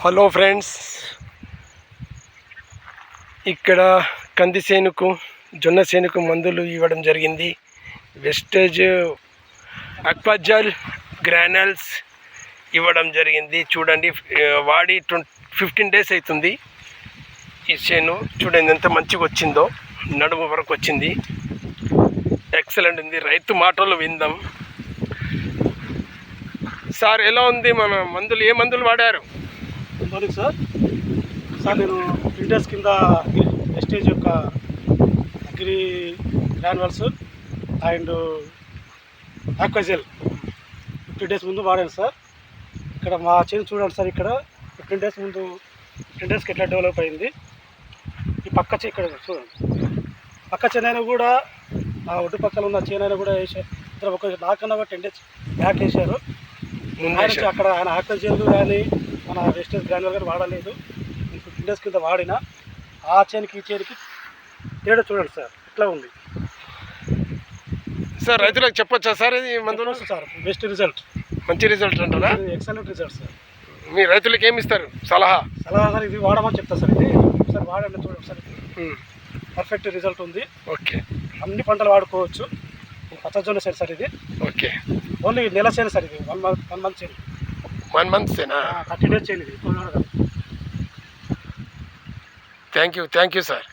Hello friends. ఇక్కడ కంది సేనుకు జొన్న సేనుకు మందులు ఇవ్వడం జరిగింది. వెస్టేజ్ అక్వాజల్ గ్రానల్స్ ఇవ్వడం జరిగింది. చూడండి వాడి ట్వంటీ ఫిఫ్టీన్ డేస్ అవుతుంది ఈ చేను. చూడండి ఎంత మంచిగా వచ్చిందో నడుము వరకు వచ్చింది. ఎక్సలెంట్ ఉంది. రైతు మాటలు విందాం. సార్ ఎలా ఉంది మన మందులు? ఏ మందులు వాడారు? గుడ్ మార్నింగ్ సార్ సార్ నేను ఫిల్టర్స్ కింద ఎస్టేజ్ యొక్క agri granules and Aquagel fifteen days ముందు వాడాను సార్ ఇక్కడ మా చేను చూడండి సార్ ఇక్కడ. ఫిఫ్టీన్ డేస్ ముందు ఫిఫ్టీన్ డేస్కి ఎట్లా డెవలప్ అయింది? ఈ పక్క చే ఇక్కడ చూడండి. పక్క చెన్నైన కూడా ఆ ఒడ్డు పక్కన ఉన్న చేనైనా కూడా వేసారు ఇద్దరు ఒక నాకన్నా టెన్ డేస్ బ్యాక్ వేసారు ఆయన అక్కడ ఆయన ఆక్సిజన్ కానీ మన వెస్టర్న్ గ్రాన్యువల్ కానీ వాడలేదు. ఫిఫ్టీన్ డేస్ కింద వాడిన. ఆ చేనికి ఈ చేనికి తేడా చూడండి సార్. ఇట్లా ఉంది. సార్ రైతులకు చెప్పొచ్చా సార్ ఇది మందులు సార్. Best result. మంచి రిజల్ట్ అంటారా? Excellent result sir. మీ రైతులకు ఏమి ఇస్తారు? సలహా? సలహా సార్ ఇది వాడమని చెప్తా సార్. ఇది ఒకసారి వాడండి చూడండి సార్. పర్ఫెక్ట్ రిజల్ట్ ఉంది. ఓకే. అన్ని పంటలు వాడుకోవచ్చు. పచ్చజొన్న సేను సార్ ఇది ఓకే ఓన్లీ నెల చేను సార్ ఇది వన్ మంత్ వన్ మంత్ చేను వన్ మంత్సేనా థర్టీ డేస్ చేను ఇది thank you thank you sir